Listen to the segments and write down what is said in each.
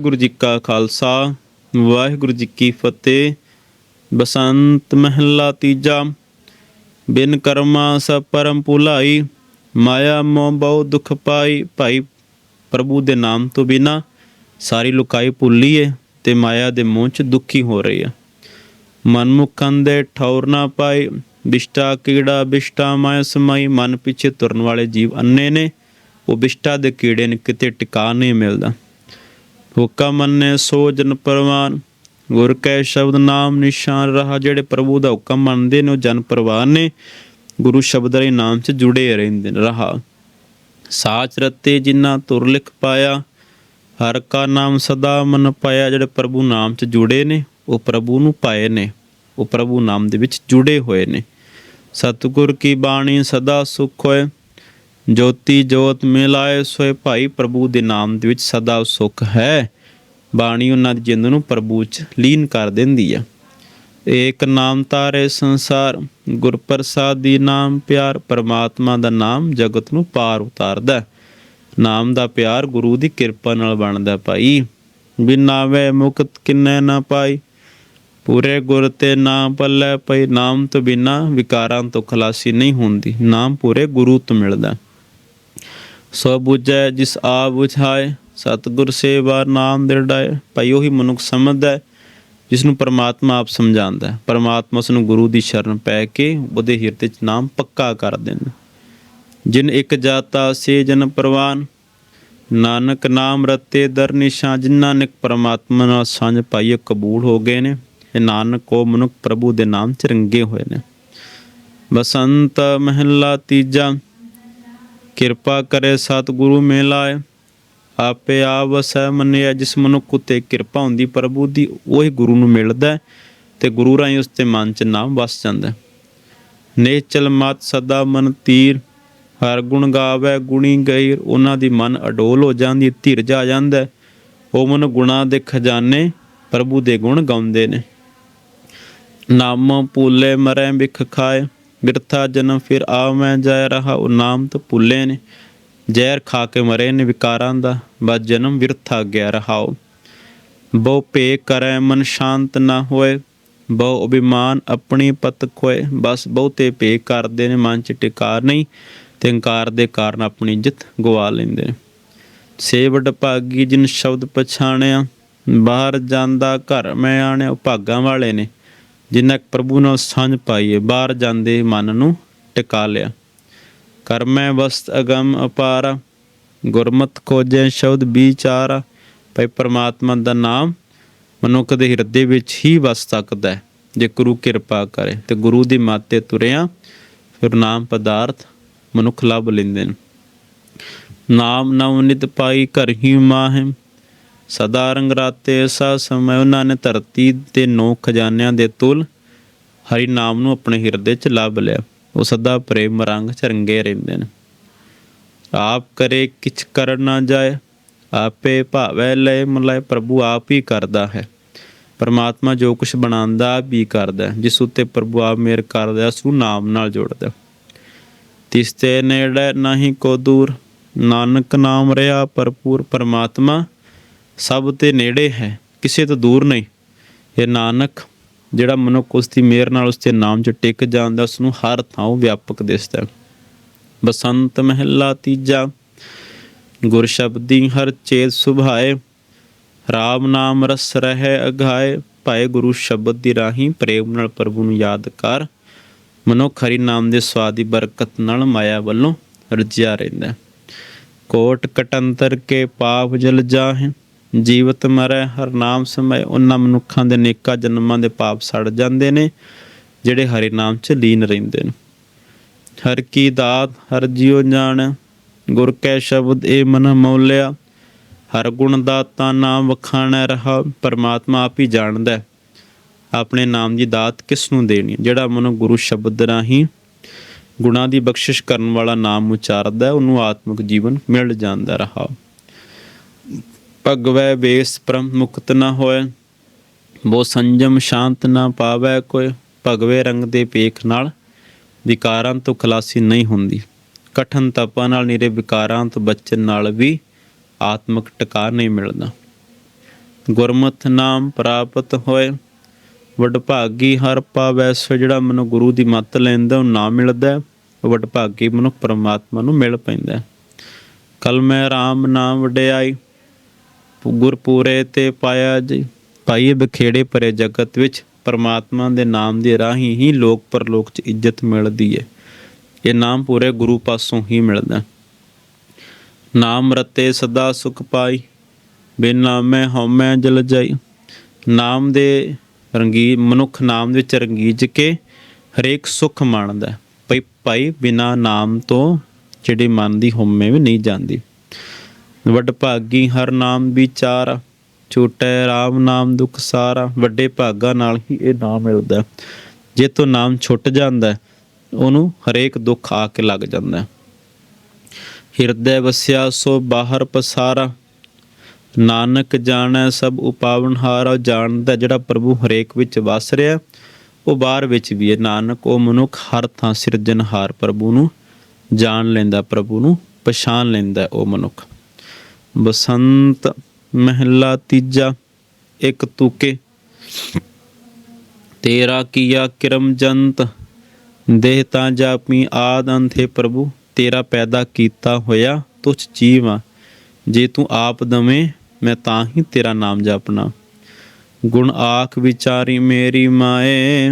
ਵਾਹਿਗੁਰੂ ਜੀ ਕਾ ਖਾਲਸਾ, ਵਾਹਿਗੁਰੂ ਜੀ ਕੀ ਫਤਿਹ। ਬਸੰਤ ਮਹਿਲਾ ਤੀਜਾ, ਬਿਨ ਕਰਮਾ ਸਭ ਪਰਮ ਭੁਲਾਈ, ਮਾਇਆ ਮੋਹ ਬਹੁ ਦੁਖ ਪਾਈ। ਭਾਈ ਪ੍ਰਭੂ ਦੇ ਨਾਮ ਤੋਂ ਬਿਨਾ ਸਾਰੀ ਲੁਕਾਈ ਭੁੱਲੀ ਏ ਤੇ ਮਾਇਆ ਦੇ ਮੋਹ ਚ ਦੁਖੀ ਹੋ ਰਹੀ ਹੈ ਮਨਮੁਖਾਂ ਦੇ ਠੌਰ ਨਾ ਪਾਈ ਬਿਸ਼ਟਾ ਕੀੜਾ ਬਿਸ਼ਟਾ ਮਾਇਆ ਸਮਾਈ, ਮਨ ਪਿੱਛੇ ਤੁਰਨ ਵਾਲੇ ਜੀਵ ਅੰਨੇ ਨੇ, ਉਹ ਬਿਸ਼ਟਾ ਦੇ ਕੀੜੇ ਨੇ, ਕਿਤੇ ਟਿਕਾ ਨਹੀਂ ਮਿਲਦਾ। ਹੁਕਮ ਮੰਨੇ ਸੋ ਜਨ ਪਰਵਾਨ। ਗੁਰ ਕੈ ਸ਼ਬਦ ਨਾਮ ਨਿਸ਼ਾਨ ਰਹਾ, ਜਿਹੜੇ ਪ੍ਰਭੂ ਦਾ ਹੁਕਮ ਮੰਨਦੇ ਨੇ, ਉਹ ਜਨ ਪਰਵਾਨ ਨੇ। ਗੁਰੂ ਸ਼ਬਦ ਦੇ ਨਾਮ 'ਚ ਜੁੜੇ ਰਹਿੰਦੇ ਰਹਾ। ਸਾਚ ਰਤੇ ਜਿਨ੍ਹਾਂ ਤੁਰ ਲਿਖ ਪਾਇਆ, ਹਰ ਕਾ ਨਾਮ ਸਦਾ ਮਨ ਪਾਇਆ, ਜਿਹੜੇ ਪ੍ਰਭੂ ਨਾਮ 'ਚ ਜੁੜੇ ਨੇ, ਉਹ ਪ੍ਰਭੂ ਨੂੰ ਪਾਏ ਨੇ। ਉਹ ਪ੍ਰਭੂ ਨਾਮ ਦੇ ਵਿੱਚ ਜੁੜੇ ਹੋਏ ਨੇ। ਸਤਿਗੁਰ ਕੀ ਬਾਣੀ ਸਦਾ ਸੁਖ ਹੋਏ ਜੋਤੀ ਜੋਤ ਮਿਲਾਏ ਸੋਏ ਭਾਈ ਪ੍ਰਭੂ ਦੇ ਨਾਮ ਦੇ ਵਿੱਚ ਸਦਾ ਸੁਖ ਹੈ। ਬਾਣੀ ਉਹਨਾਂ ਦੀ ਜਿੰਦ ਨੂੰ ਪ੍ਰਭੂ ਚ ਲੀਨ ਕਰ ਦਿੰਦੀ ਹੈ ਏਕ ਨਾਮ ਤਾਰੇ ਸੰਸਾਰ ਗੁਰ ਦੀ ਨਾਮ ਪਿਆਰ, ਪਰਮਾਤਮਾ ਦਾ ਨਾਮ ਜਗਤ ਨੂੰ ਪਾਰ ਉਤਾਰਦਾ ਨਾਮ ਦਾ ਪਿਆਰ ਗੁਰੂ ਦੀ ਕਿਰਪਾ ਨਾਲ ਬਣਦਾ ਭਾਈ। ਬਿਨਾ ਵੇ ਮੁਕਤ ਕਿੰਨੇ ਨਾ ਪਾਈ। ਪੂਰੇ ਗੁਰ ਤੇ ਨਾਮ ਪੱਲੇ ਪਈ। ਨਾਮ ਤੋਂ ਬਿਨਾ ਵਿਕਾਰਾਂ ਤੋਂ ਖਲਾਸੀ ਨਹੀਂ ਹੁੰਦੀ। ਨਾਮ ਪੂਰੇ ਗੁਰੂ ਤੋਂ ਮਿਲਦਾ ਸੋ ਬੁਝੈ ਜਿਸ ਆ ਬੁਝਾਏ ਸਤਿਗੁਰ ਸੇਵਾ ਨਾਮ ਦਿਰੜਾਏ ਭਾਈ ਉਹੀ ਮਨੁੱਖ ਸਮਝਦਾ ਹੈ ਜਿਸ ਨੂੰ ਪਰਮਾਤਮਾ ਆਪ ਸਮਝਾਉਂਦਾ ਪਰਮਾਤਮਾ ਉਸ ਨੂੰ ਗੁਰੂ ਦੀ ਸ਼ਰਨ ਪੈ ਕੇ ਉਹਦੇ ਹਿਰਦੇ 'ਚ ਨਾਮ ਪੱਕਾ ਕਰ ਦਿੰਦਾ ਜਿਨ ਇੱਕ ਜਾਤਾ ਸੇ ਜਨ ਪ੍ਰਵਾਨ, ਨਾਨਕ ਨਾਮ ਰਤੇ ਦਰ ਨਿਸ਼ਾ ਜਿਨ੍ਹਾਂ ਨੇ ਪਰਮਾਤਮਾ ਨਾਲ ਸਾਂਝ ਪਾਈ ਉਹ ਕਬੂਲ ਹੋ ਗਏ ਨੇ ਇਹ ਨਾਨਕ ਉਹ ਮਨੁੱਖ ਪ੍ਰਭੂ ਦੇ ਨਾਮ ਚ ਰੰਗੇ ਹੋਏ ਨੇ। ਬਸੰਤ ਮਹਿਲਾ ਤੀਜਾ ਕਿਰਪਾ ਕਰੇ ਸਤਿਗੁਰੂ ਮਿਲਾਏ ਆਪੇ ਆਪ ਆਵਸੈ ਮੰਨਿਆ ਜਿਸ ਮਨੁੱਖ ਉਤੇ ਕਿਰਪਾ ਹੁੰਦੀ ਪ੍ਰਭੂ ਦੀ ਉਹੀ ਗੁਰੂ ਨੂੰ ਮਿਲਦਾ ਤੇ ਗੁਰੂ ਰਾਹੀਂ ਉਸ ਤੇ ਮਨ ਚ ਨਾਮ ਵਸ ਜਾਂਦਾ ਹੈ। ਨੇਚਲ ਮਤ ਸਦਾ ਮਨ ਤੀਰ ਹਰ ਗੁਣ ਗਾਵੇ ਗੁਣੀ ਗਈ ਉਹਨਾਂ ਦੀ ਮਨ ਅਡੋਲ ਹੋ ਜਾਂਦੀ ਹੈ, ਧੀਰਜ ਆ ਜਾਂਦਾ ਉਹ ਮਨ ਗੁਣਾ ਦੇ ਖਜ਼ਾਨੇ ਪ੍ਰਭੂ ਦੇ ਗੁਣ ਗਾਉਂਦੇ ਨੇ। ਨਾਮ ਭੁੱਲੇ ਮਰੈ ਬਿਖ ਖਾਏ। ਬਿਰਥਾ ਜਨਮ ਫਿਰ ਆ ਮੈਂ ਜਾਇ ਰਹਾ, ਉਹ ਨਾਮ ਤਾਂ ਭੁੱਲੇ ਨੇ। ਜ਼ਹਿਰ ਖਾ ਕੇ ਮਰੇ ਨੇ ਵਿਕਾਰਾਂ ਦਾ, ਬਸ ਜਨਮ ਵਿਰਥਾ ਗਿਆ ਰਹਾਓ ਬਹੁ ਭੇ ਕਰੈ ਮਨ ਸ਼ਾਂਤ ਨਾ ਹੋਏ, ਬਹੁ ਅਭਿਮਾਨ ਆਪਣੀ ਪਤ ਖੋਏ। ਬਸ ਬਹੁਤੇ ਭੇ ਕਰਦੇ ਨੇ, ਮਨ ਚ ਟਿਕਾਰ ਨਹੀਂ, ਤੇ ਹੰਕਾਰ ਦੇ ਕਾਰਨ ਆਪਣੀ ਇੱਜ਼ਤ ਗਵਾ ਲੈਂਦੇ ਨੇ। ਸੇਵਡ ਭਾਗੀ ਜਿਨ ਸ਼ਬਦ ਪਛਾਣਿਆ, ਬਾਹਰ ਜਾਂਦਾ ਘਰ ਮੈਂ ਆਣਿਆ ਭਾਗਾਂ ਵਾਲੇ ਨੇ। ਜਿਨ੍ਹਾਂ ਪ੍ਰਭੂ ਨਾਲ ਸਾਂਝ ਪਾਈਏ, ਬਾਹਰ ਜਾਂਦੇ ਮਨ ਨੂੰ ਟਿਕਾ ਲਿਆ। ਕਰਮੈ ਵਸਤ ਅਗਮ ਅਪਾਰ, ਗੁਰਮਤ ਖੋਜੈ ਸ਼ਬਦ ਵਿਚਾਰ। ਭਈ ਪ੍ਰਮਾਤਮਾ ਦਾ ਨਾਮ ਮਨੁੱਖ ਦੇ ਹਿਰਦੇ ਵਿੱਚ ਹੀ ਵਸ ਸਕਦਾ ਹੈ, ਜੇ ਗੁਰੂ ਕਿਰਪਾ ਕਰੇ। ਤੇ ਗੁਰੂ ਦੀ ਮਾਤੇ ਤੁਰਿਆ ਫਿਰ ਨਾਮ ਪਦਾਰਥ ਮਨੁੱਖ ਲੱਭ ਲੈਂਦੇ ਨੇ। ਨਾਮ ਨਵਨਿਤ ਪਾਈ ਘਰ ਹੀ ਮਾਹਿ ਸਦਾ ਰੰਗ ਰਾਤੇ ਸਾ ਸਮੈ ਉਹਨਾਂ ਨੇ ਧਰਤੀ ਤੇ ਨੌ ਖਜ਼ਾਨਿਆਂ ਦੇ ਤੁਲ ਹਰੀ ਨਾਮ ਨੂੰ ਆਪਣੇ ਹਿਰਦੇ 'ਚ ਲੱਭ ਲਿਆ ਉਹ ਸਦਾ ਪ੍ਰੇਮ ਰੰਗ 'ਚ ਰੰਗੇ ਰਹਿੰਦੇ ਨੇ ਆਪ ਕਰੇ ਕਿਛ ਕਰ ਨਾ ਜਾਏ ਆਪੇ ਭਾਵੈ ਲੈ ਮਲਾਏ ਪ੍ਰਭੂ ਆਪ ਹੀ ਕਰਦਾ ਹੈ ਪਰਮਾਤਮਾ ਜੋ ਕੁਝ ਬਣਾਉਂਦਾ ਆਪ ਹੀ ਕਰਦਾ ਹੈ। ਜਿਸ ਉੱਤੇ ਪ੍ਰਭੂ ਆਪ ਮੇਰ ਕਰਦਾ ਹੈ, ਉਸ ਨੂੰ ਨਾਮ ਨਾਲ ਜੋੜਦਾ ਹੈ। ਤਿਸ ਤੇ ਨੇੜੇ ਨਹੀਂ ਕੋ ਦੂਰ ਨਾਨਕ ਨਾਮ ਰਿਆ ਭਰਪੂਰ ਪਰਮਾਤਮਾ ਸਭ ਤੇ ਨੇੜੇ ਹੈ, ਕਿਸੇ ਤੋਂ ਦੂਰ ਨਹੀਂ। ਇਹ ਨਾਨਕ, ਜਿਹੜਾ ਮਨੁੱਖ ਉਸ ਦੀ ਮਿਹਰ ਨਾਲ ਉਸ ਦੇ ਨਾਮ 'ਚ ਟਿਕ ਜਾਂਦਾ ਉਸ ਨੂੰ ਹਰ ਥਾਂ ਵਿਆਪਕ ਦਿਸਦਾ ਬਸੰਤ ਮਹਿਲਾ ਤੀਜਾ, ਗੁਰ ਸ਼ਬਦੀ ਹਰ ਚੇਤ ਸੁਭਾਏ, ਰਾਮ ਨਾਮ ਰਸ ਰਹਿ ਅਗਾਏ, ਭਾਏ ਗੁਰੂ ਸ਼ਬਦ ਦੀ ਰਾਹੀਂ ਪ੍ਰੇਮ ਨਾਲ ਪ੍ਰਭੂ ਨੂੰ ਯਾਦ ਕਰ। ਮਨੁੱਖ ਹਰੀ ਨਾਮ ਦੇ ਸਵਾਦ ਦੀ ਬਰਕਤ ਨਾਲ ਮਾਇਆ ਵੱਲੋਂ ਰਜਿਆ ਰਹਿੰਦਾ ਕੋਟ ਕਟੰਤਰ ਕੇ ਪਾਪ ਜਲ ਜਾਹੇ ਜੀਵਤ ਮਰੈ, ਹਰ ਨਾਮ ਸਮੈ ਉਹਨਾਂ ਮਨੁੱਖਾਂ ਦੇ ਨੇਕਾਂ ਜਨਮਾਂ ਦੇ ਪਾਪ ਸੜ ਜਾਂਦੇ ਨੇ, ਜਿਹੜੇ ਹਰੀ ਨਾਮ 'ਚ ਲੀਨ ਰਹਿੰਦੇ ਨੇ। ਹਰ ਕੀ ਦਾਤ, ਹਰ ਜਿਉ ਜਾਣ, ਗੁਰ ਕੈ ਸ਼ਬਦ ਏ ਮਨ ਮੌਲਿਆ। ਹਰ ਗੁਣ ਦਾਤਾ ਨਾਮ ਵਖਾਣਾ ਰਹਾ, ਪਰਮਾਤਮਾ ਆਪ ਹੀ ਜਾਣਦਾ। ਹੈ ਆਪਣੇ ਨਾਮ ਦੀ ਦਾਤ ਕਿਸ ਨੂੰ ਦੇਣੀ? ਜਿਹੜਾ ਮਨੁ ਗੁਰੂ ਸ਼ਬਦ ਰਾਹੀਂ ਗੁਣਾ ਦੀ ਬਖਸ਼ਿਸ਼ ਕਰਨ ਵਾਲਾ ਨਾਮ ਉਚਾਰਦਾ, ਉਹਨੂੰ ਆਤਮਿਕ ਜੀਵਨ ਮਿਲ ਜਾਂਦਾ ਰਹਾ। ਭਗਵੈ ਵੇਸ ਪਰਮ ਮੁਕਤ ਨਾ ਹੋਏ ਬੋ ਸੰਜਮ ਸ਼ਾਂਤ ਨਾ ਪਾਵੈ ਕੋਈ, ਭਗਵੇ ਰੰਗ ਦੇ ਪੇਖ ਨਾਲ ਵਿਕਾਰਾਂ ਤੋਂ ਖਲਾਸੀ ਨਹੀਂ ਹੁੰਦੀ। ਕਠਨ ਤਪਾਂ ਨਾਲ ਨਿਰੇ ਵਿਕਾਰਾਂ ਤੋਂ ਬਚਣ ਨਾਲ ਵੀ ਆਤਮਿਕ ਟਿਕਾ ਨਹੀਂ ਮਿਲਦਾ। ਗੁਰਮਤਿ ਨਾਮ ਪ੍ਰਾਪਤ ਹੋਏ ਵਡਭਾਗੀ ਹਰ ਪਾਵੈ, ਸੋ ਜਿਹੜਾ ਮਨੁ ਗੁਰੂ ਦੀ ਮੱਤ ਲੈਂਦਾ, ਉਹ ਨਾ ਮਿਲਦਾ, ਵਡਭਾਗੀ ਮਨੁ ਪਰਮਾਤਮਾ ਨੂੰ ਮਿਲ ਪੈਂਦਾ। ਕਲ ਮੈਂ RAM ਨਾਮ ਵਡਿਆਈ ਗੁਰਪੂਰੇ ਤੇ ਪਾਇਆ ਜੀ। ਪਾਈਏ ਬਖੇੜੇ ਭਰੇ ਜਗਤ ਵਿੱਚ, ਪਰਮਾਤਮਾ ਦੇ ਨਾਮ ਦੇ ਰਾਹੀਂ ਹੀ ਲੋਕ ਪਰਲੋਕ 'ਚ ਇੱਜ਼ਤ ਮਿਲਦੀ ਹੈ ਇਹ ਨਾਮ ਪੂਰੇ ਗੁਰੂ ਪਾਸੋਂ ਹੀ ਮਿਲਦਾ। ਨਾਮ ਰਤੇ ਸਦਾ ਸੁਖ ਪਾਈ, ਬਿਨ ਨਾਮੈ ਹਉਮੈ ਜਲ ਜਾਈ। ਨਾਮ ਦੇ ਰੰਗੀ, ਮਨੁੱਖ ਨਾਮ ਦੇ ਵਿੱਚ ਰੰਗੀਜ ਕੇ ਹਰੇਕ ਸੁਖ ਮਾਣਦਾ। ਹੈ। ਭਈ ਭਾਈ ਬਿਨਾ ਨਾਮ ਤੋਂ ਜਿਹੜੀ ਮਨ ਦੀ ਹਉਮੈ ਵੀ ਨਹੀਂ ਜਾਂਦੀ। ਵੱਡ ਭਾਗੀ ਹਰ ਨਾਮ ਵਿਚਾਰ, ਛੋਟੇ RAM ਨਾਮ ਦੁਖ ਸਾਰਾ। ਵੱਡੇ ਭਾਗਾ ਨਾਲ ਹੀ ਇਹ ਨਾਮ ਮਿਲਦਾ ਜੇ ਤੋਂ ਨਾਮ ਛੁੱਟ ਜਾਂਦਾ ਉਹਨੂੰ ਹਰੇਕ ਦੁੱਖ ਆ ਕੇ ਲੱਗ ਜਾਂਦਾ ਹਿਰਦੈ ਵਸਿਆ ਸੋ ਬਾਹਰ ਪਸਾਰਾ। ਨਾਨਕ ਜਾਣੈ ਸਭ ਉਪਾਵਨ ਹਾਰਾ। ਜਾਣਦਾ ਜਿਹੜਾ ਪ੍ਰਭੂ ਹਰੇਕ ਵਿੱਚ ਵਸ ਰਿਹਾ ਉਹ ਬਾਹਰ ਵਿੱਚ ਵੀ ਹੈ। ਨਾਨਕ ਉਹ ਮਨੁੱਖ ਹਰ ਥਾਂ ਸਿਰਜਣਹਾਰ ਪ੍ਰਭੂ ਨੂੰ ਜਾਣ ਲੈਂਦਾ, ਪ੍ਰਭੂ ਨੂੰ ਪਛਾਣ ਲੈਂਦਾ ਉਹ ਮਨੁੱਖ। ਬਸੰਤ ਮਹਿਲਾ ਤੀਜਾ, ਇੱਕ ਤੁਕੇ। ਤੇਰਾ ਕੀਆ ਕਿਰਮ ਦੇਹ ਤਾਂ ਜਾਪੀ ਆਦ ਅੰਥੇ ਪ੍ਰਭੂ। ਤੇਰਾ ਪੈਦਾ ਕੀਤਾ ਹੋਇਆ ਤੁਛ ਜੀਵਾਂ ਜੇ ਤੂੰ ਆਪ ਦਵੇਂ, ਮੈਂ ਤਾਂ ਹੀ ਤੇਰਾ ਨਾਮ ਜਾਪਣਾ। ਗੁਣ ਆਖ ਵਿਚਾਰੀ ਮੇਰੀ ਮਾਏ,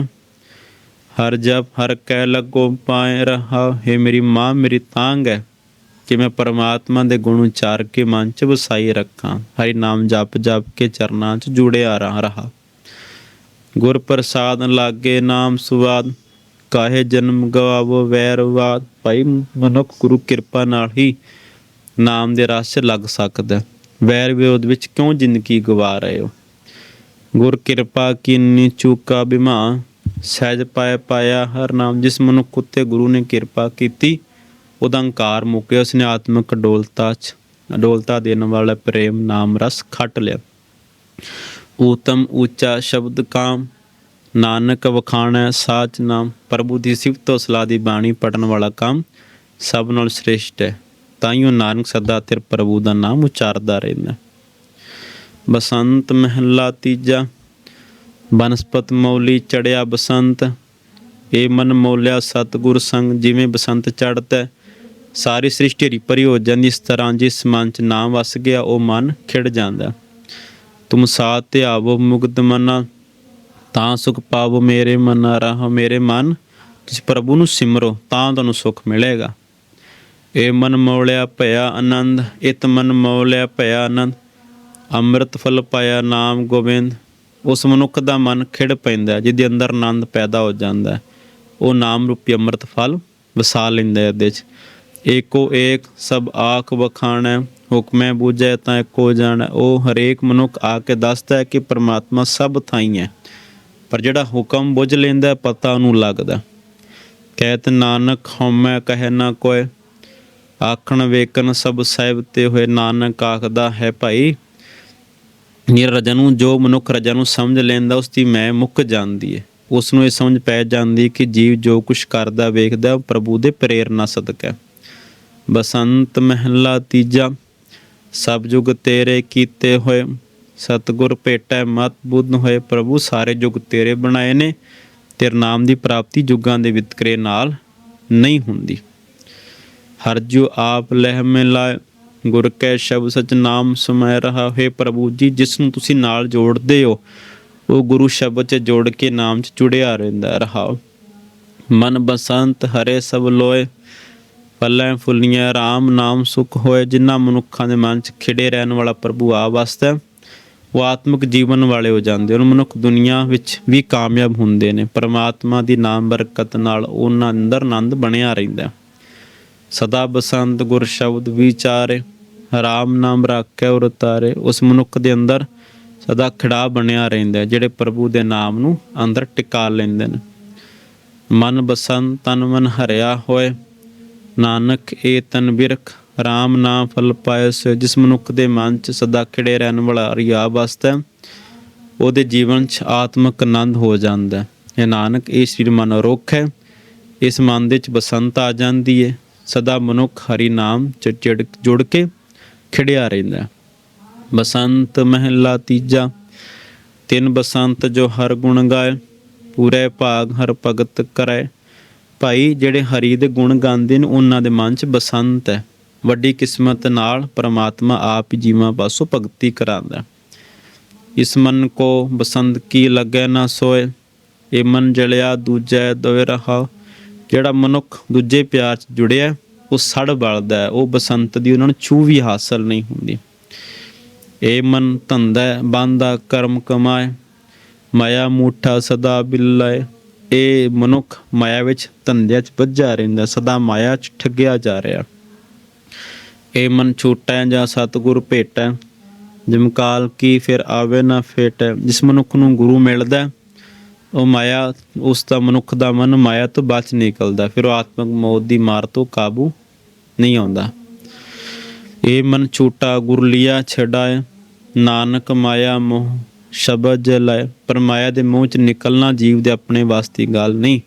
ਹਰ ਜਪ ਹਰ ਕਹਿ ਲੱਗੋ ਪਾਏ ਰਹਾ। ਹੈ ਮੇਰੀ ਮਾਂ, ਮੇਰੀ ਤਾਂਗ ਹੈ। ਕਿ ਮੈਂ ਪਰਮਾਤਮਾ ਦੇ ਗੁਣ ਉਚਾਰ ਕੇ ਮਨ ਚ ਵਸਾਈ ਰੱਖਾਂ। ਹਰੀ ਨਾਮ ਜਪ ਜਪ ਕੇ ਚਰਨਾਂ ਚ ਜੁੜਿਆ ਰਹਾ। ਗੁਰ ਪ੍ਰਸਾਦ ਲਾਗੇ ਨਾਮ ਸੁਵਾਦ, ਕਾਹੇ ਜਨਮ ਗਵਾਵੋ ਵੈਰਵਾਦ ਭਾਈ ਮਨੁੱਖ ਗੁਰੂ ਕਿਰਪਾ ਨਾਲ ਹੀ ਨਾਮ ਦੇ ਰਸ ਲੱਗ ਸਕਦਾ ਵੈਰ ਵਿਰੋਧ ਵਿੱਚ ਕਿਉਂ ਜ਼ਿੰਦਗੀ ਗਵਾ ਰਹੇ ਹੋ? ਗੁਰ ਕਿਰਪਾ ਕੀਨੀ ਚੂਕਾ ਬਿਮਾ, ਸਹਿਜ ਪਾਏ ਪਾਇਆ ਹਰ ਨਾਮ ਜਿਸ ਮਨੁੱਖ ਉੱਤੇ ਗੁਰੂ ਨੇ ਕਿਰਪਾ ਕੀਤੀ ਉਹਦਾ ਹੰਕਾਰ ਮੁੱਕਿਆ ਉਸਨੇ ਆਤਮਿਕ ਅਡੋਲਤਾ ਚ, ਅਡੋਲਤਾ ਦੇਣ ਵਾਲਾ ਪ੍ਰੇਮ ਨਾਮ ਰਸ ਖੱਟ ਲਿਆ। ਊਤਮ ਉੱਚਾ ਸ਼ਬਦ ਕਾਮ, ਨਾਨਕ ਵਖਾਣੈ ਸਾਚ ਨਾਮ, ਪ੍ਰਭੂ ਦੀ ਸਿਫਤ ਤੋਂ ਸਲਾਹ ਦੀ ਬਾਣੀ ਪੜਨ ਵਾਲਾ ਕੰਮ ਸਭ ਨਾਲ ਸ੍ਰੇਸ਼ਟ ਹੈ। ਤਾਈਓ ਨਾਨਕ ਸਦਾ ਤੇਰੇ ਪ੍ਰਭੂ ਦਾ ਨਾਮ ਉਚਾਰਦਾ ਰਹਿੰਦਾ। ਬਸੰਤ ਮਹਿਲਾ ਤੀਜਾ, ਬਨਸਪਤ ਮੌਲੀ ਚੜਿਆ ਬਸੰਤ। ਇਹ ਮਨ ਮੋਲਿਆ ਸਤਗੁਰ ਸੰਗ, ਜਿਵੇਂ ਬਸੰਤ ਚੜਦਾ ਸਾਰੀ ਸ੍ਰਿਸ਼ਟੀ ਹਰੀ ਭਰੀ ਹੋ ਜਾਂਦੀ, ਇਸ ਤਰ੍ਹਾਂ ਜਿਸ ਮਨ ਚ ਨਾ ਵਸ ਗਿਆ, ਉਹ ਮਨ ਖਿੜ ਜਾਂਦਾ। ਤੁਮ ਸਾਥ ਤੇ ਆਵੋ ਮੁਕਤ ਮਨਾ, ਤਾਂ ਸੁਖ ਪਾਵੋ ਮੇਰੇ ਮਨ ਰਹਾ, ਮੇਰੇ ਮਨ, ਤੁਸੀਂ ਪ੍ਰਭੂ ਨੂੰ ਸਿਮਰੋ, ਤਾਂ ਤੁਹਾਨੂੰ ਸੁਖ ਮਿਲੇਗਾ। ਏ ਮਨ ਮੌਲਿਆ ਭਇਆ ਆਨੰਦ, ਇਤ ਮਨ ਮੌਲਿਆ ਭਇਆ ਆਨੰਦ, ਅੰਮ੍ਰਿਤ ਫਲ ਪਾਇਆ ਨਾਮ ਗੋਬਿੰਦ, ਉਸ ਮਨੁੱਖ ਦਾ ਮਨ ਖਿੜ ਪੈਂਦਾ, ਜਿਹਦੇ ਅੰਦਰ ਆਨੰਦ ਪੈਦਾ ਹੋ ਜਾਂਦਾ। ਹੈ। ਉਹ ਨਾਮ ਰੂਪੀ ਅੰਮ੍ਰਿਤ ਫਲ ਵਸਾ ਲੈਂਦਾ ਹੈ ਉਹਦੇ ਚ। ਏਕੋ ਏਕ ਸਭ ਆਖ ਵਖਾਣੈ, ਹੁਕਮੈ ਬੂਝੈ ਤਾਂ ਇੱਕੋ ਜਾਣੈ। ਉਹ ਹਰੇਕ ਮਨੁੱਖ ਆ ਕੇ ਦੱਸਦਾ ਹੈ ਕਿ ਪ੍ਰਮਾਤਮਾ ਸਭ ਥਾਈ ਹੈ ਪਰ ਜਿਹੜਾ ਹੁਕਮ ਬੁੱਝ ਲੈਂਦਾ ਪਤਾ ਉਹਨੂੰ ਲੱਗਦਾ ਕਹਿਤ ਨਾਨਕ ਹਉਮੈ ਕਹਿ ਨਾ ਕੋਇ, ਆਖਣ ਵੇਖਣ ਸਭ ਸਾਹਿਬ ਤੇ ਹੋਏ ਨਾਨਕ ਆਖਦਾ ਹੈ ਭਾਈ। ਨਿਰ ਰਜਾ ਨੂੰ, ਜੋ ਮਨੁੱਖ ਰਜਾ ਨੂੰ ਸਮਝ ਲੈਂਦਾ ਉਸ ਦੀ ਮੈਂ ਮੁੱਕ ਜਾਂਦੀ ਹੈ ਉਸ ਨੂੰ ਇਹ ਸਮਝ ਪੈ ਜਾਂਦੀ ਕਿ ਜੀਵ ਜੋ ਕੁਛ ਕਰਦਾ, ਵੇਖਦਾ, ਉਹ ਪ੍ਰਭੂ ਦੇ ਪ੍ਰੇਰਣਾ ਸਦਕਾ ਹੈ। ਬਸੰਤ ਮਹਿਲਾ ਤੀਜਾ, ਸਭ ਜੁਗ ਤੇਰੇ ਕੀਤੇ ਹੋਏ, ਸਤਗੁਰ ਭੇਟੈ ਮਤ ਬੁੱਧ ਹੋਏ, ਪ੍ਰਭੂ ਸਾਰੇ ਜੁਗ ਤੇਰੇ ਬਣਾਏ ਨੇ, ਤੇਰੇ ਨਾਮ ਦੀ ਪ੍ਰਾਪਤੀ ਜੁਗਾਂ ਦੇ ਵਿਤਕਰੇ ਨਾਲ ਨਹੀਂ ਹੁੰਦੀ। ਹਰ ਜੋ ਆਪ ਲਹਿ ਮਿਲਾਏ ਗੁਰ ਕੈ ਸ਼ਬਦ ਸਚ ਨਾਮ ਸਮੈ ਰਹਾ ਹੈ ਪ੍ਰਭੂ ਜੀ ਜਿਸ ਨੂੰ ਤੁਸੀਂ ਨਾਲ ਜੋੜਦੇ ਹੋ, ਉਹ ਗੁਰੂ ਸ਼ਬਦ ਚ ਜੋੜ ਕੇ ਨਾਮ ਚ ਜੁੜਿਆ ਰਹਿੰਦਾ ਰਹਾ। ਮਨ ਬਸੰਤ ਹਰੇ ਸਭ ਲੋਏ ਪੱਲੇ ਫੁੱਲੀਆਂ RAM ਨਾਮ ਸੁਖ ਹੋਏ, ਜਿਨ੍ਹਾਂ ਮਨੁੱਖਾਂ ਦੇ ਮਨ ਚ ਖਿੜੇ ਰਹਿਣ ਵਾਲਾ ਪ੍ਰਭੂ ਆ ਵਸਦਾ ਉਹ ਆਤਮਿਕ ਜੀਵਨ ਵਾਲੇ ਹੋ ਜਾਂਦੇ ਹਨ। ਮਨੁੱਖ ਦੁਨੀਆ ਵਿੱਚ ਵੀ ਕਾਮਯਾਬ ਹੁੰਦੇ ਨੇ। ਪਰਮਾਤਮਾ ਦੀ ਨਾਮ ਬਰਕਤ ਨਾਲ ਉਹਨਾਂ ਅੰਦਰ ਆਨੰਦ ਬਣਿਆ ਰਹਿੰਦਾ ਸਦਾ ਬਸੰਤ ਗੁਰ ਸ਼ਬਦ ਵਿਚਾਰੇ, ਰਾਮ ਨਾਮ ਰੱਖਿਆ ਔਰ ਉਤਾਰੇ, ਉਸ ਮਨੁੱਖ ਦੇ ਅੰਦਰ ਸਦਾ ਖੜਾ ਬਣਿਆ ਰਹਿੰਦਾ ਜਿਹੜੇ ਪ੍ਰਭੂ ਦੇ ਨਾਮ ਨੂੰ ਅੰਦਰ ਟਿਕਾ ਲੈਂਦੇ ਨੇ। ਮਨ ਬਸੰਤ, ਤਨ ਮਨ ਹਰਿਆ ਹੋਏ ਨਾਨਕ ਏ ਤਨ ਬਿਰਖ RAM ਨਾਮ ਫਲ ਪਾਇ ਜਿਸ ਮਨੁੱਖ ਦੇ ਮਨ ਚ ਸਦਾ ਖਿੜੇ ਰਹਿਣ ਵਾਲਾ ਰਿਆ ਵਸਦਾ ਹੈ, ਉਹਦੇ ਜੀਵਨ ਚ ਆਤਮਿਕ ਆਨੰਦ ਹੋ ਜਾਂਦਾ ਹੈ। ਇਹ ਨਾਨਕ ਇਹ ਸ੍ਰੀ ਮਨ ਰੁੱਖ ਹੈ। ਇਸ ਮਨ ਦੇ ਵਿੱਚ ਬਸੰਤ ਆ ਜਾਂਦੀ ਹੈ ਸਦਾ ਮਨੁੱਖ ਹਰੀ ਨਾਮ ਚ ਚਿੜ ਜੁੜ ਕੇ ਖਿੜਿਆ ਰਹਿੰਦਾ ਬਸੰਤ ਮਹਿਲਾ ਤੀਜਾ ਤਿੰਨ ਬਸੰਤ ਜੋ ਹਰ ਗੁਣ ਗਾਏ ਪੂਰੇ ਭਾਗ ਹਰ ਭਗਤ ਕਰੈ। ਭਾਈ ਜਿਹੜੇ ਹਰੀ ਦੇ ਗੁਣ ਗਾਉਂਦੇ ਨੇ ਉਹਨਾਂ ਦੇ ਮਨ 'ਚ ਬਸੰਤ ਹੈ। ਵੱਡੀ ਕਿਸਮਤ ਨਾਲ ਪ੍ਰਮਾਤਮਾ ਆਪ ਜੀਵਾਂ ਪਾਸੋਂ ਭਗਤੀ ਕਰਾਉਂਦਾ ਇਸ ਮਨ ਕੋ ਬਸੰਤ ਕੀ ਲੱਗੈ ਨਾ ਸੋਏ ਇਹ ਮਨ ਜਲਿਆ ਦੂਜੈ ਦੋਇ ਰਹਾ। ਜਿਹੜਾ ਮਨੁੱਖ ਦੂਜੇ ਪਿਆਰ 'ਚ ਜੁੜਿਆ ਉਹ ਸੜ ਬਲਦਾ ਹੈ, ਉਹ ਬਸੰਤ ਦੀ ਉਹਨਾਂ ਨੂੰ ਛੂ ਵੀ ਹਾਸਲ ਨਹੀਂ ਹੁੰਦੀ। ਇਹ ਮਨ ਧੰਦਾ ਹੈ, ਬੰਦਾ ਕਰਮ ਕਮਾਏ ਮਾਇਆ ਮੂਠਾ ਸਦਾ ਬਿੱਲਾਏ। ਇਹ ਮਨੁੱਖ ਮਾਇਆ ਵਿੱਚ ਧੰਦਿਆਂ 'ਚ ਵੱਜਾ ਰਹਿੰਦਾ, ਸਦਾ ਮਾਇਆ 'ਚ ਠੱਗਿਆ ਜਾ ਰਿਹਾ। ਇਹ ਮਨ ਛੋਟਾ ਜਾਂ ਸਤਿਗੁਰ ਭੇਟੈ ਜਮਕਾਲ ਕੀ ਫਿਰ ਆਵੇ ਨਾ ਫੇਟੈ ਜਿਸ ਮਨੁੱਖ ਨੂੰ ਗੁਰੂ ਮਿਲਦਾ ਉਹ ਮਾਇਆ, ਉਸ ਦਾ ਮਨੁੱਖ ਦਾ ਮਨ ਮਾਇਆ ਤੋਂ ਬਚ ਨਿਕਲਦਾ ਫਿਰ ਉਹ ਆਤਮਿਕ ਮੌਤ ਦੀ ਮਾਰ ਤੋਂ ਕਾਬੂ ਨਹੀਂ ਆਉਂਦਾ। ਇਹ ਮਨ ਛੂਟਾ ਗੁਰ ਲਿਆ ਛਡਾਏ ਨਾਨਕ ਮਾਇਆ ਮੋਹ ਸ਼ਬਦ ਜਲਾਏ ਪਰ ਮਾਇਆ ਦੇ ਮੂੰਹ ਚ ਨਿਕਲਣਾ ਜੀਵ ਦੇ ਆਪਣੇ ਵਾਸਤੇ ਗੱਲ ਨਹੀਂ।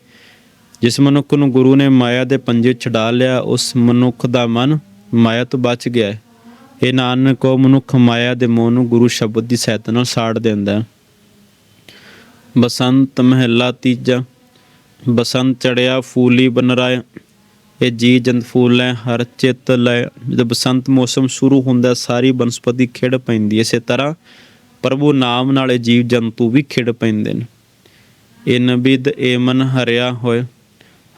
ਜਿਸ ਮਨੁੱਖ ਨੂੰ ਗੁਰੂ ਨੇ ਮਾਇਆ ਦੇ ਪੰਜੇ ਛਡਾ ਲਿਆ, ਉਸ ਮਨੁੱਖ ਦਾ ਮਨ ਮਾਇਆ ਤੋਂ ਬਚ ਗਿਆ ਹੈ। ਇਹ ਨਾਨਕ, ਉਹ ਮਨੁੱਖ ਮਾਇਆ ਦੇ ਮੋਹ ਨੂੰ ਗੁਰੂ ਸ਼ਬਦ ਦੀ ਸਹਾਇਤਾ ਨਾਲ ਸਾੜ ਦਿੰਦਾ ਹੈ। ਬਸੰਤ ਮਹਿਲਾ ਤੀਜਾ, ਬਸੰਤ ਚੜਿਆ ਫੂਲੀ ਬਨ ਰਾਏ ਇਹ ਜੀ ਜੰਤ ਫੂਲ ਹੈ, ਹਰ ਚਿੱਤ ਲੈ। ਜਦੋਂ ਬਸੰਤ ਮੌਸਮ ਸ਼ੁਰੂ ਹੁੰਦਾ, ਸਾਰੀ ਬਨਸਪਤੀ ਖਿੜ ਪੈਂਦੀ ਹੈ। ਇਸੇ ਤਰ੍ਹਾਂ ਪ੍ਰਭੂ ਨਾਮ ਨਾਲੇ ਜੀਵ ਜੰਤੂ ਵੀ ਖਿੜ ਪੈਂਦੇ ਨੇ ਇਹ ਨਬਿਦ ਏ ਮਨ ਹਰਿਆ ਹੋਏ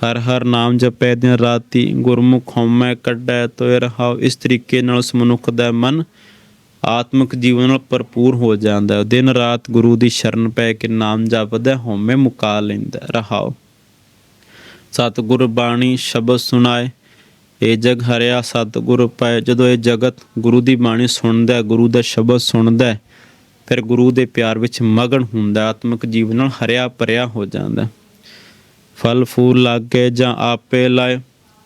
ਹਰ ਹਰ ਨਾਮ ਜਪੈ ਦਿਨ ਰਾਤੀ, ਗੁਰਮੁਖ ਹਉਮੈ ਕੱਢੈ ਤੋਇ ਰਹਾਉ, ਇਸ ਤਰੀਕੇ ਨਾਲ ਉਸ ਮਨੁੱਖ ਦਾ ਮਨ ਆਤਮਿਕ ਜੀਵਨ ਨਾਲ ਭਰਪੂਰ ਹੋ ਜਾਂਦਾ ਹੈ ਦਿਨ ਰਾਤ ਗੁਰੂ ਦੀ ਸ਼ਰਨ ਪੈ ਕੇ ਨਾਮ ਜਪਦਾ, ਹਉਮੈ ਮੁਕਾ ਲੈਂਦਾ ਹੈ। ਰਹਾਉ ਸਤਿਗੁਰ ਬਾਣੀ ਸ਼ਬਦ ਸੁਣਾਏ ਇਹ ਜਗ ਹਰਿਆ ਸਤਿਗੁਰ ਪਾਏ, ਜਦੋਂ ਇਹ ਜਗਤ ਗੁਰੂ ਦੀ ਬਾਣੀ ਸੁਣਦਾ ਗੁਰੂ ਦਾ ਸ਼ਬਦ ਸੁਣਦਾ ਫਿਰ ਗੁਰੂ ਦੇ ਪਿਆਰ ਵਿੱਚ ਮਗਨ ਹੁੰਦਾ ਹੈ, ਆਤਮਿਕ ਜੀਵਨ ਨਾਲ ਹਰਿਆ ਭਰਿਆ ਹੋ ਜਾਂਦਾ ਫਲ ਫੂਲ ਲੱਗੇ ਜਾਂ ਆਪੇ ਲਾਏ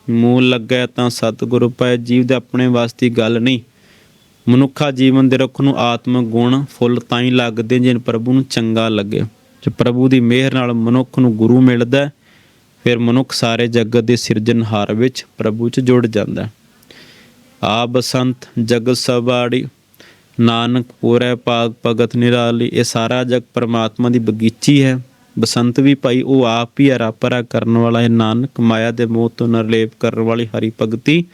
ਮੂਲ ਲੱਗੇ ਤਾਂ ਸਤਿਗੁਰ ਪਾਏ ਜੀਵ ਦੇ ਆਪਣੇ ਵਾਸਤੇ ਗੱਲ ਨਹੀਂ। ਮਨੁੱਖਾ ਜੀਵਨ ਦੇ ਰੁੱਖ ਨੂੰ ਆਤਮਿਕ ਗੁਣ ਫੁੱਲ ਤਾਂ ਹੀ ਲੱਗਦੇ ਜੇ ਪ੍ਰਭੂ ਨੂੰ ਚੰਗਾ ਲੱਗੇ। ਜੇ ਪ੍ਰਭੂ ਦੀ ਮਿਹਰ ਨਾਲ ਮਨੁੱਖ ਨੂੰ ਗੁਰੂ ਮਿਲਦਾ ਫਿਰ ਮਨੁੱਖ ਸਾਰੇ ਜਗਤ ਦੇ ਸਿਰਜਣਹਾਰ ਵਿੱਚ ਪ੍ਰਭੂ 'ਚ ਜੁੜ ਜਾਂਦਾ ਹੈ। ਆ ਬਸੰਤ ਜਗ ਸਵਾੜੀ ਨਾਨਕ ਪੂਰੇ ਪਾਗ ਭਗਤ ਨਿਰਾਲੀ, ਇਹ ਸਾਰਾ ਜਗ ਪਰਮਾਤਮਾ ਦੀ ਬਗੀਚੀ ਹੈ। ਬਸੰਤ ਵੀ ਭਾਈ, ਉਹ ਆਪ ਹੀ ਹਰਾ ਭਰਾ ਕਰਨ ਵਾਲਾ ਹੈ। ਨਾਨਕ ਮਾਇਆ ਦੇ ਮੋਹ ਤੋਂ ਨਿਰਲੇਪ ਕਰਨ ਵਾਲੀ ਹਰੀ ਭਗਤੀ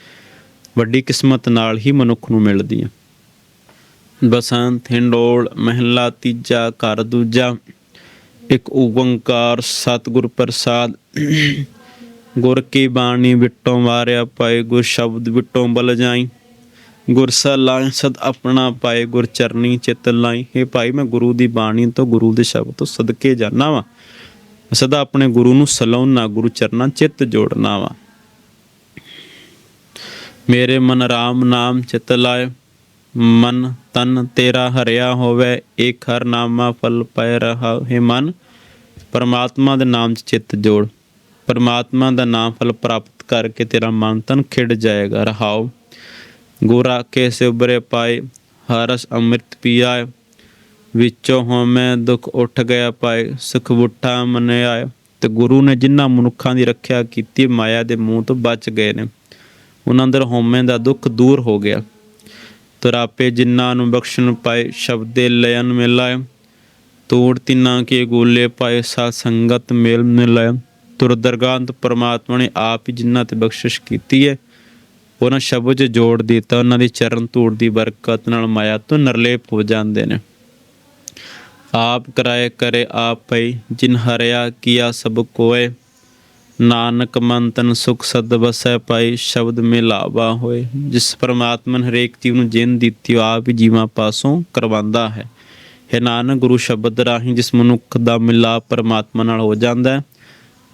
ਵੱਡੀ ਕਿਸਮਤ ਨਾਲ ਹੀ ਮਨੁੱਖ ਨੂੰ ਮਿਲਦੀ ਹੈ। ਬਸੰਤ, ਹਿੰਡੋਲ, ਮਹਿਲਾ, ਤੀਜਾ ਘਰ ਦੂਜਾ, ਇੱਕ ਓੰਕਾਰ, ਸਤਿਗੁਰ ਪ੍ਰਸਾਦ, ਗੁਰ ਕੀ ਬਾਣੀ ਵਿਟੋਂ ਵਾਰਿਆ ਪਏ, ਗੁਰ ਸ਼ਬਦ ਵਿਟੋਂ ਬਲ ਜਾਈ। ਗੁਰ ਸਲਾਹ ਸਦ ਆਪਣਾ ਪਾਏ ਗੁਰ ਚਰਨੀ ਚਿਤ ਲਾਈ। ਇਹ ਭਾਈ, ਮੈਂ ਗੁਰੂ ਦੀ ਬਾਣੀ ਤੋਂ ਗੁਰੂ ਦੇ ਸ਼ਬਦ ਤੋਂ ਸਦਕੇ ਜਾਣਾ ਵਾ। ਸਦਾ ਆਪਣੇ ਗੁਰੂ ਨੂੰ ਸਲਾਉਣਾ ਗੁਰੂ ਚਰਨਾਂ ਚਿੱਤ ਜੋੜਨਾ ਵਾ। ਮੇਰੇ ਮਨ ਰਾਮ ਨਾਮ ਚਿਤ ਲਾਏ ਮਨ ਤਨ ਤੇਰਾ ਹਰਿਆ ਹੋਵੇ। ਏਕ ਹਰ ਨਾਮਾ ਫਲ ਪੈ ਰਹਾ ਹੈ ਮਨ। ਪਰਮਾਤਮਾ ਦੇ ਨਾਮ 'ਚ ਚਿੱਤ ਜੋੜ। ਪਰਮਾਤਮਾ ਦਾ ਨਾਮ ਫਲ ਪ੍ਰਾਪਤ ਕਰਕੇ ਤੇਰਾ ਮਨ ਤਨ ਖਿੜ ਜਾਏਗਾ ਰਹਾਓ ਗੁਰਾ ਕੇ ਸਿਬਰੇ ਪਾਏ, ਹਰਸ ਅੰਮ੍ਰਿਤ ਪੀਆਏ, ਵਿੱਚੋਂ ਹਉਮੈ ਦੁੱਖ ਉੱਠ ਗਿਆ ਪਾਏ, ਸੁਖ ਬੁੱਠਾ ਮਨੇ ਤੇ ਗੁਰੂ ਨੇ ਜਿਨ੍ਹਾਂ ਮਨੁੱਖਾਂ ਦੀ ਰੱਖਿਆ ਕੀਤੀ, ਮਾਇਆ ਦੇ ਮੂੰਹ ਤੋਂ ਬਚ ਗਏ ਨੇ। ਉਹਨਾਂ ਅੰਦਰ ਹਉਮੈ ਦਾ ਦੁੱਖ ਦੂਰ ਹੋ ਗਿਆ। ਤਰਾਪੇ ਜਿਨ੍ਹਾਂ ਨੂੰ ਬਖਸ਼ਣ ਪਾਏ, ਸ਼ਬਦੇ ਲਯਨ ਮਿਲਾਏ। ਤੋੜ ਤਿੰਨਾ ਕੇ ਗੋਲੇ ਪਾਏ, ਸਾਧ ਸੰਗਤ ਮੇਲ ਮਿਲਾਏ। ਤੁਰ ਦਰਗਾਹਤ ਪਰਮਾਤਮਾ ਨੇ ਆਪ ਹੀ ਜਿਨ੍ਹਾਂ ਤੇ ਬਖਸ਼ਿਸ਼ ਕੀਤੀ ਹੈ ਉਹਨਾਂ ਸ਼ਬਦ 'ਚ ਜੋੜ ਦਿੱਤਾ, ਉਹਨਾਂ ਦੀ ਚਰਨ ਧੂੜ ਦੀ ਬਰਕਤ ਨਾਲ ਮਾਇਆ ਤੋਂ ਨਿਰਲੇਪ ਹੋ ਜਾਂਦੇ ਨੇ। ਆਪ ਕਰਾਏ ਕਰੇ ਆਪ ਪਈ ਜਿਨ ਹਰਿਆ ਕੀਆ ਸਭ ਕੋਏ। ਨਾਨਕ ਮੰਤਨ ਸੁਖ ਸਦ ਵਸੈ ਪਾਈ, ਸ਼ਬਦ ਮਿਲਾਵਾ ਹੋਏ। ਜਿਸ ਪਰਮਾਤਮਾ ਨੇ ਹਰੇਕ ਜੀਵ ਨੂੰ ਜਿੰਨ ਦਿੱਤੀ, ਉਹ ਆਪ ਹੀ ਜੀਵਾਂ ਪਾਸੋਂ ਕਰਵਾਉਂਦਾ ਹੈ। ਹੈ ਨਾਨਕ, ਗੁਰੂ ਸ਼ਬਦ ਰਾਹੀਂ ਜਿਸ ਮਨੁੱਖ ਦਾ ਮਿਲਾਪ ਪਰਮਾਤਮਾ ਨਾਲ ਹੋ ਜਾਂਦਾ ਹੈ,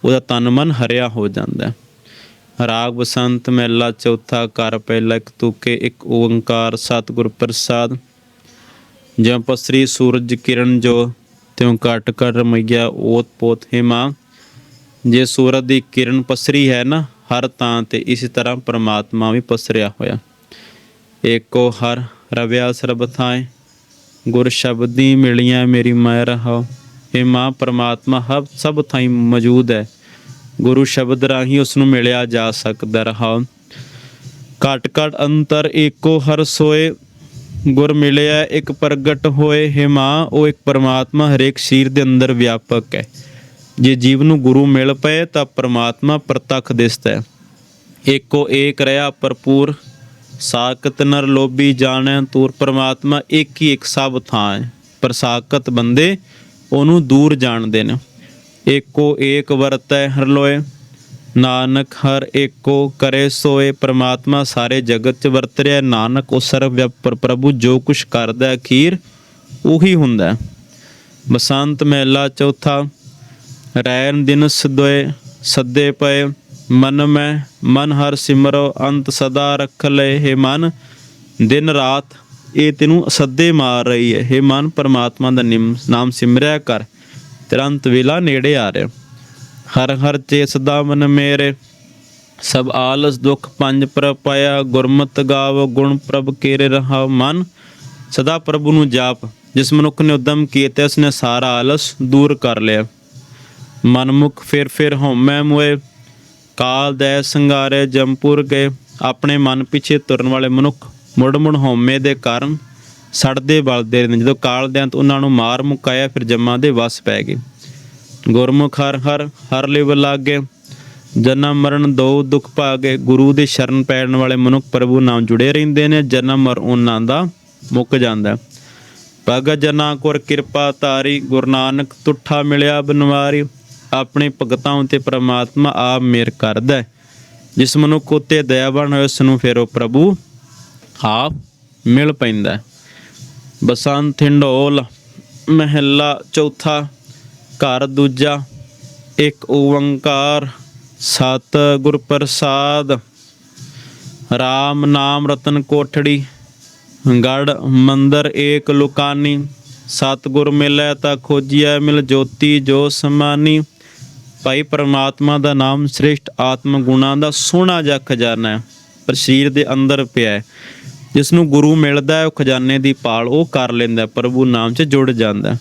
ਉਹਦਾ ਤਨ ਮਨ ਹਰਿਆ ਹੋ ਜਾਂਦਾ ਹੈ। ਰਾਗ ਬਸੰਤ ਮਹਿਲਾ ਚੌਥਾ ਕਰ ਪਹਿਲਾ ਇੱਕ ਤੂਕੇ, ਇੱਕ ਓੰਕਾਰ ਸਤਿਗੁਰ ਪ੍ਰਸਾਦ। ਜਿਉ ਪਸਰੀ ਸੂਰਜ ਕਿਰਨ ਜੋ ਤਿਉ ਘਟ ਕਰ ਰਮਈਆ, ਓਤ ਪੋਤ ਹਿਮਾ। ਜੇ ਸੂਰਜ ਦੀ ਕਿਰਨ ਪਸਰੀ ਹੈ ਨਾ, ਹਰ ਤਾਂ ਤੇ ਇਸ ਤਰ੍ਹਾਂ ਪ੍ਰਮਾਤਮਾ ਵੀ ਪਸਰਿਆ ਹੋਇਆ। ਏਕੋ ਹਰ ਰਵਿਆ ਸਰਬ ਥਾਏ, ਗੁਰ ਸ਼ਬਦੀ ਮਿਲੀਆਂ ਮੇਰੀ ਮਾਇ ਰਹਾਓ ਇਹ ਮਾਂ ਪ੍ਰਮਾਤਮਾ ਹਰ ਸਭ ਥਾਈ ਮੌਜੂਦ ਹੈ। ਗੁਰੂ ਸ਼ਬਦ ਰਾਹੀਂ ਉਸ ਨੂੰ ਮਿਲਿਆ ਜਾ ਸਕਦਾ ਰਹਾ। ਘਟ ਘਟ ਅੰਤਰ ਏਕੋ ਹਰ ਸੋਏ, ਗੁਰ ਮਿਲਿਆ ਇੱਕ ਪ੍ਰਗਟ ਹੋਏ ਹੈ ਮਾਂ, ਉਹ ਇੱਕ ਪਰਮਾਤਮਾ ਹਰੇਕ ਸਰੀਰ ਦੇ ਅੰਦਰ ਵਿਆਪਕ ਹੈ। ਜੇ ਜੀਵ ਨੂੰ ਗੁਰੂ ਮਿਲ ਪਏ, ਤਾਂ ਪਰਮਾਤਮਾ ਪ੍ਰਤੱਖ ਦਿਸਦਾ ਹੈ। ਏਕੋ ਏਕ ਰਹਾ ਭਰਪੂਰ ਸਾਕਤ ਨਰ ਲੋਭੀ ਜਾਣੈ, ਤੂਰ ਪਰਮਾਤਮਾ ਇੱਕ ਹੀ ਇੱਕ ਸਭ ਥਾਂ ਹੈ। ਪਰ ਸਾਕਤ ਬੰਦੇ ਉਹਨੂੰ ਦੂਰ ਜਾਣਦੇ ਨੇ। ਏਕੋ ਏਕ ਵਰਤੈ ਹਰ ਲੋਏ ਨਾਨਕ ਹਰ ਏਕੋ ਕਰੇ ਸੋਏ ਪ੍ਰਮਾਤਮਾ ਸਾਰੇ ਜਗਤ ਚ ਵਰਤ ਰਿਹਾ ਨਾਨਕ ਉਹ ਸਰਵ ਵਿਆਪਰ ਪ੍ਰਭੂ ਜੋ ਕੁਛ ਕਰਦਾ ਅਖੀਰ, ਉਹੀ ਹੁੰਦਾ ਬਸੰਤ ਮਹਿਲਾ ਚੌਥਾ, ਰੈਣ ਦਿਨ ਸਦੋਏ ਸੱਦੇ ਪਏ, ਮਨ ਮੈਂ, ਮਨ ਹਰ ਸਿਮਰੋ, ਅੰਤ ਸਦਾ ਰੱਖ ਲਏ ਹੈ ਮਨ, ਦਿਨ ਰਾਤ ਇਹ ਤੈਨੂੰ ਸੱਦੇ ਮਾਰ ਰਹੀ ਹੈ। ਹੈ ਮਨ, ਪਰਮਾਤਮਾ ਦਾ ਨਿਮ- ਨਾਮ ਸਿਮਰਿਆ ਕਰ। ਤੁਰੰਤ ਵੇਲਾ ਨੇੜੇ ਆ ਰਿਹਾ। ਹਰ ਹਰ ਚੇ ਸਦਾ ਮਨ ਮੇਰੇ। ਸਭ ਆਲਸ ਦੁਖ ਪੰਜ ਪ੍ਰਪਾਇਆ ਗੁਰਮਤਿ ਗਾਵ ਗੁਣ ਪ੍ਰਭ ਕੇਰੇ ਰਹਾ ਮਨ। ਸਦਾ ਪ੍ਰਭੂ ਨੂੰ ਜਾਪ, ਜਿਸ ਮਨੁੱਖ ਨੇ ਉਦਮ ਕੀਤੇ ਉਸਨੇ ਸਾਰਾ ਆਲਸ ਦੂਰ ਕਰ ਲਿਆ। ਮਨਮੁਖ ਫਿਰ ਫਿਰ ਹਉਮੈ ਮੋਏ, ਕਾਲ ਦੇ ਸੰਗਾਰੇ ਜੰਪੁਰ ਗਏ। ਆਪਣੇ ਮਨ ਪਿੱਛੇ ਤੁਰਨ ਵਾਲੇ ਮਨੁੱਖ ਮੁੜ ਮੁੜ ਹਉਮੈ ਦੇ ਕਾਰਨ ਸੜਦੇ ਬਲਦੇ ਰਹਿੰਦੇ ਜਦੋਂ ਕਾਲ ਦੇ ਅੰਤ ਉਹਨਾਂ ਨੂੰ ਮਾਰ ਮੁਕਾਇਆ, ਫਿਰ ਜੰਮਾਂ ਦੇ ਵਸ ਪੈ ਗਏ। ਗੁਰਮੁਖ ਹਰ ਹਰ ਹਰ ਲਿਵ ਲਾਗੇ, ਜਨਮ ਮਰਨ ਦੋ ਦੁੱਖ ਭਾਗੇ। ਗੁਰੂ ਦੇ ਸ਼ਰਨ ਪੈਣ ਵਾਲੇ ਮਨੁੱਖ ਪ੍ਰਭੂ ਨਾਮ ਜੁੜੇ ਰਹਿੰਦੇ ਨੇ, ਜਨਮ ਮਰ ਉਹਨਾਂ ਦਾ ਮੁੱਕ ਜਾਂਦਾ। ਭਗਤ ਜਨਾ ਕੋਰ ਕਿਰਪਾ ਤਾਰੀ ਗੁਰੂ ਨਾਨਕ ਤੁਠਾ ਮਿਲਿਆ ਬਨਵਾਰੀ। ਆਪਣੇ ਭਗਤਾਂ ਉਤੇ ਪ੍ਰਮਾਤਮਾ ਆਪ ਮੇਰ ਕਰਦਾ ਜਿਸ ਮਨੁੱਖ ਉਤੇ ਦਇਆਵਾਨ ਹੋਏ, ਉਸ ਨੂੰ ਫਿਰ ਉਹ ਪ੍ਰਭੂ ਆਪ ਮਿਲ ਪੈਂਦਾ ਬਸੰਤ ਹਿੰਡੋਲ ਮਹਿਲਾ ਚੌਥਾ, ਘਰ ਦੂਜਾ, ਇੱਕ ਓੰਕਾਰ, ਸਤ ਗੁਰ ਪ੍ਰਸਾਦ RAM ਨਾਮ ਰਤਨ ਕੋਠੜੀ ਗੜ ਮੰਦਰ ਏਕ ਲੁਕਾਨੀ ਸਤਿਗੁਰ ਮਿਲੈ ਤਾਂ ਖੋਜੀਐ ਮਿਲ ਜੋਤੀ ਜੋ ਸਮਾਨੀ। ਭਾਈ ਪਰਮਾਤਮਾ ਦਾ ਨਾਮ ਸ੍ਰੇਸ਼ਟ ਆਤਮ ਗੁਣਾ ਦਾ ਸੋਹਣਾ ਜਿਹਾ ਖਜ਼ਾਨਾ ਹੈ, ਪਰ ਸਰੀਰ ਦੇ ਅੰਦਰ ਪਿਆ ਹੈ। ਜਿਸ ਨੂੰ ਗੁਰੂ ਮਿਲਦਾ ਹੈ, ਉਹ ਖਜ਼ਾਨੇ ਦੀ ਪਾਲ ਉਹ ਕਰ ਲੈਂਦਾ ਪ੍ਰਭੂ ਨਾਮ 'ਚ ਜੁੜ ਜਾਂਦਾ ਹੈ।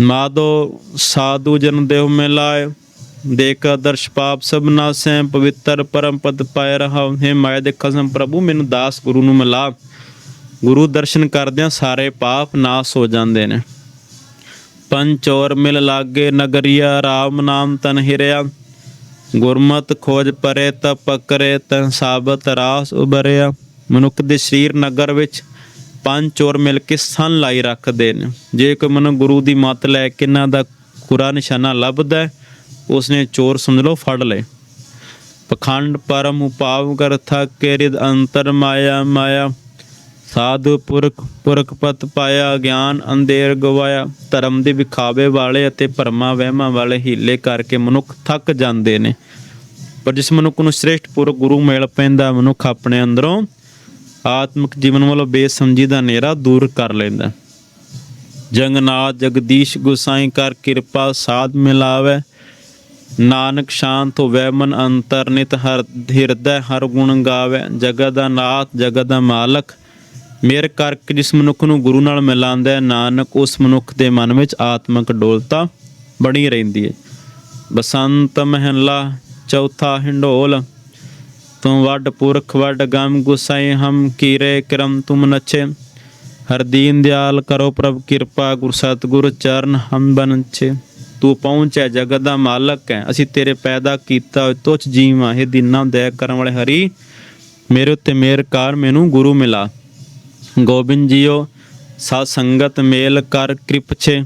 ਮਾਦੋ ਸਾਧੂ ਜਨ ਦੇਵ ਮਿਲਾਏ, ਦੇਖ ਦਰਸ਼ ਪਾਪ ਸਭ ਨਾਸੈ, ਪਵਿੱਤਰ ਪਰਮ ਪਦ ਪਾਇ ਰਹਾ, ਹੈ ਮਾਇਆ ਦੇ ਖਸਮ, ਪ੍ਰਭੂ ਮੈਨੂੰ ਦਾਸ ਗੁਰੂ ਨੂੰ ਮਿਲਾ। ਗੁਰੂ ਦਰਸ਼ਨ ਕਰਦਿਆਂ ਸਾਰੇ ਪਾਪ ਨਾਸ ਹੋ ਜਾਂਦੇ ਨੇ। ਪੰਚੋਰ ਮਿਲ ਲਾਗੇ ਨਗਰੀਆ RAM ਨਾਮ ਤਨ ਹਿਰਿਆ। ਗੁਰਮਤ ਖੋਜ ਪਰੇ ਤ ਪਕਰੇ ਤ ਸਾਬਤ ਰਾਸ ਉਬਰਿਆ ਮਨੁੱਖ ਦੇ ਸਰੀਰ ਨਗਰ ਵਿੱਚ ਪੰਜ ਚੋਰ ਮਿਲ ਕੇ ਸੰਨ ਲਾਈ ਰੱਖਦੇ ਨੇ। ਜੇ ਕੋਈ ਮਨ ਗੁਰੂ ਦੀ ਮੱਤ ਲੈ ਕੇ ਇਹਨਾਂ ਦਾ ਕੁਰਾ ਨਿਸ਼ਾਨਾ ਲੱਭਦਾ ਉਸਨੇ ਚੋਰ ਸਮਝ ਲਓ ਫੜ ਲਏ। ਪਖੰਡ ਪਰਮ ਉਪਾਵ ਕਰ ਥਕੇ ਅੰਤਰ ਮਾਇਆ ਮਾਇਆ ਸਾਧੂ ਪੁਰਖ ਪੁਰਖ ਪਤ ਪਾਇਆ, ਗਿਆਨ ਅੰਧੇਰ ਗਵਾਇਆ। ਧਰਮ ਦੇ ਵਿਖਾਵੇ ਵਾਲੇ ਅਤੇ ਭਰਮਾਂ ਵਹਿਮਾਂ ਵਾਲੇ ਹੀਲੇ ਕਰਕੇ ਮਨੁੱਖ ਥੱਕ ਜਾਂਦੇ ਨੇ। ਪਰ ਜਿਸ ਮਨੁੱਖ ਨੂੰ ਸ੍ਰੇਸ਼ਟ ਪੁਰਖ ਗੁਰੂ ਮਿਲ ਪੈਂਦਾ, ਮਨੁੱਖ ਆਪਣੇ ਅੰਦਰੋਂ ਆਤਮਿਕ ਜੀਵਨ ਵੱਲੋਂ ਬੇਸਮਝੀ ਦਾ ਹਨੇਰਾ ਦੂਰ ਕਰ ਲੈਂਦਾ। ਜੰਗਨਾਥ ਜਗਦੀਸ਼ ਗੁਸਾਈ ਕਰ ਕਿਰਪਾ ਸਾਧ ਮਿਲਾਵੇ। ਨਾਨਕ ਸ਼ਾਂਤ ਹੋਵੇ, ਮਨ ਅੰਤਰ ਨਿਤ ਹਰ ਹਿਰਦੈ ਹਰ ਗੁਣ ਗਾਵੇ। ਜਗਤ ਦਾ ਨਾਥ, ਜਗਤ ਦਾ ਮਾਲਕ ਮੇਰ ਕਰਕੇ ਜਿਸ ਮਨੁੱਖ ਨੂੰ ਗੁਰੂ ਨਾਲ ਮਿਲਾਉਂਦਾ ਹੈ, ਨਾਨਕ ਉਸ ਮਨੁੱਖ ਦੇ ਮਨ ਵਿੱਚ ਆਤਮਿਕ ਡੋਲਤਾ ਬਣੀ ਰਹਿੰਦੀ ਹੈ। ਬਸੰਤ ਮਹਿਲਾ, ਚੌਥਾ ਹਿੰਡੋਲ ਤੁਮ ਵੱਡ ਪੁਰਖ ਵੱਡ ਗਮ ਗੁਸਾਈ ਹਮ ਕੀਰੇ ਕਰਮ ਤੁਮ ਨਛੇ ਹਰ ਦੀਨ ਦਿਆਲ ਕਰੋ ਪ੍ਰਭ ਕਿਰਪਾ ਗੁਰ ਸਤਿਗੁਰ ਚਰਨ ਹਮ ਬਨਛੇ ਤੂੰ ਪਹੁੰਚਿਆ ਜਗਤ ਦਾ ਮਾਲਕ ਹੈ ਅਸੀਂ ਤੇਰੇ ਪੈਦਾ ਕੀਤਾ ਹੋਏ ਤੁਛ ਜੀਵਾਂ ਇਹ ਦੀਨਾਂ ਦਇਆ ਕਰਨ ਵਾਲੇ ਹਰੀ ਮੇਰੇ ਉੱਤੇ ਮੇਰ ਕਾਰ ਮੈਨੂੰ ਗੁਰੂ ਮਿਲਾ ਗੋਬਿੰਦ ਜੀਓ ਸਾ ਸੰਗਤ ਮੇਲ ਕਰ ਕਿਰਪਛੇ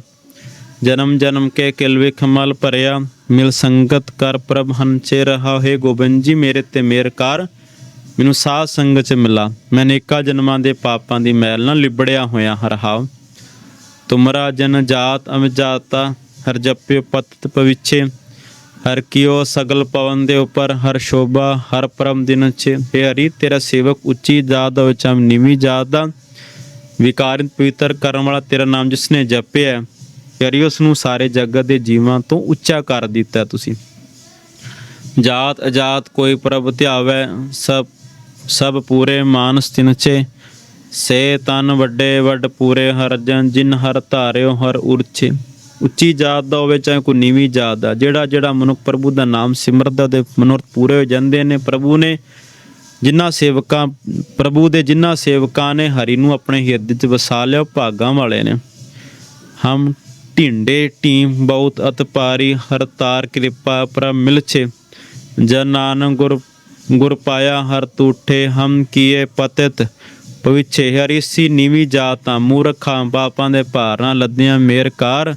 ਜਨਮ ਜਨਮ ਕੇ ਕਿਲ ਵਿਖ ਭਰਿਆ, ਮਿਲ ਸੰਗਤ ਕਰ ਪ੍ਰਭ ਹੰਚੇ ਰਹਾ ਹੈ ਗੋਬਿੰਦ ਜੀ ਮੇਰੇ ਤੇ ਮੇਰ ਕਰ। ਮੈਨੂੰ ਸਾਧ ਸੰਗਤ ਚ ਮਿਲਾ, ਮੈਂ ਅਨੇਕਾਂ ਜਨਮਾਂ ਦੇ ਪਾਪਾਂ ਦੀ ਮੈਲ ਨਾਲ ਲਿਬੜਿਆ ਹੋਇਆ ਹਰਹਾਉ ਤੁਮਰਾ ਜਨ ਜਾਤ ਅਮਜਾਤਾ, ਹਰ ਜਪਿਓ ਪਤਿਤ ਪਵਿੱਛੇ ਹਰ ਕੀਓ ਸਗਲ ਪਵਨ ਦੇ ਉਪਰ ਹਰ ਸ਼ੋਭਾ, ਹਰ ਪਰਮ ਦਿਨ ਛੇ। हे ਹਰੀ, ਤੇਰਾ ਸੇਵਕ ਉੱਚੀ ਜਾਤ ਦਾ ਵਿੱਚ ਨੀਵੀਂ ਜਾਤ ਦਾ। ਵਿਕਾਰਿਤ ਪਵਿੱਤਰ ਕਰਨ ਵਾਲਾ ਤੇਰਾ ਨਾਮ ਜਿਸਨੇ ਜਪਿਆ ਹੈ, हे ਉਸ ਨੂੰ ਸਾਰੇ ਜਗਤ ਦੇ ਜੀਵਾਂ ਤੋਂ ਉੱਚਾ ਕਰ ਦਿੱਤਾ ਤੁਸੀਂ। ਜਾਤ ਅਜਾਤ ਕੋਈ ਪ੍ਰਭ ਧਿਆਵੈ ਸਭ ਸਭ ਪੂਰੇ ਮਾਨਸ ਤਿਨਚੇ ਸੇ ਤਨ ਵੱਡੇ ਵੱਡ ਪੂਰੇ ਹਰ ਜਨ ਜਿਨ ਹਰ ਧਾਰਿਓ ਹਰ ਉਰਚੇ ਉੱਚੀ ਜਾਤ ਦਾ ਹੋਵੇ ਚਾਹੇ ਕੋਈ ਨੀਵੀਂ ਜਾਤ ਦਾ। ਜਿਹੜਾ ਜਿਹੜਾ ਮਨੁੱਖ ਪ੍ਰਭੂ ਦਾ ਨਾਮ ਸਿਮਰਦਾ ਦੇ ਮਨੁੱਖ ਪੂਰੇ ਹੋ ਜਾਂਦੇ ਨੇ ਪ੍ਰਭੂ ਨੇ ਜਿਨ੍ਹਾਂ ਸੇਵਕਾਂ ਪ੍ਰਭੂ ਦੇ ਜਿਨ੍ਹਾਂ ਸੇਵਕਾਂ ਨੇ ਹਰੀ ਨੂੰ ਆਪਣੇ ਹਿਰਦੇ 'ਚ ਵਸਾ ਲਿਆ ਭਾਗਾਂ ਵਾਲੇ ਨੇ। ਹਮ ਢਿੰਡੇ ਟੀਮ ਬਹੁਤ ਅਤਪਾਰੀ, ਹਰ ਤਾਰ ਕਿਰਪਾ ਪਰ ਮਿਲਛੇ ਜਨ ਨਾਨਕ ਗੁਰ ਗੁਰ ਪਾਇਆ ਹਰ ਤੂਠੇ, ਹਮ ਕੀਏ ਪਤਿਤ। ਪਵਿੱਛੇ ਹਰੀਸੀ ਨੀਵੀ ਜਾਤਾਂ, ਮੂਰਖਾਂ, ਪਾਪਾਂ ਦੇ ਭਾਰ ਨਾਲ ਮੇਰ ਕਾਰ।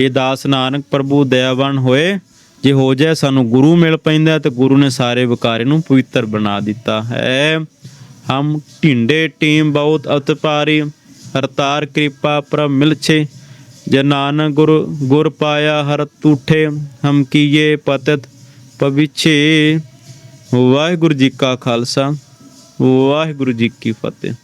ਇਹ ਦਾਸ ਨਾਨਕ ਪ੍ਰਭੂ ਦਇਆਵਾਨ ਹੋਏ, ਜੇ ਹੋ ਜਾਏ ਸਾਨੂੰ ਗੁਰੂ ਮਿਲ ਪੈਂਦਾ ਤੇ ਗੁਰੂ ਨੇ ਸਾਰੇ ਵਿਕਾਰੇ ਨੂੰ ਪਵਿੱਤਰ ਬਣਾ ਦਿੱਤਾ ਹੈ। ਹਮ ਢਿੰਡੇ ਟੀਮ ਬਹੁਤ ਅਤਪਾਰੀ ਹਰਤਾਰ ਕਿਰਪਾ ਪਰ ਮਿਲਛੇ ਜੇ ਨਾਨਕ ਗੁਰ ਗੁਰ ਪਾਇਆ ਹਰ ਤੂਠੇ, ਹਮ ਕੀਏ ਪਤਿਤ ਪਵਿੱਛੇ ਵਾਹਿਗੁਰੂ ਜੀ ਕਾ ਖਾਲਸਾ, ਵਾਹਿਗੁਰੂ ਜੀ ਕੀ ਫਤਿਹ।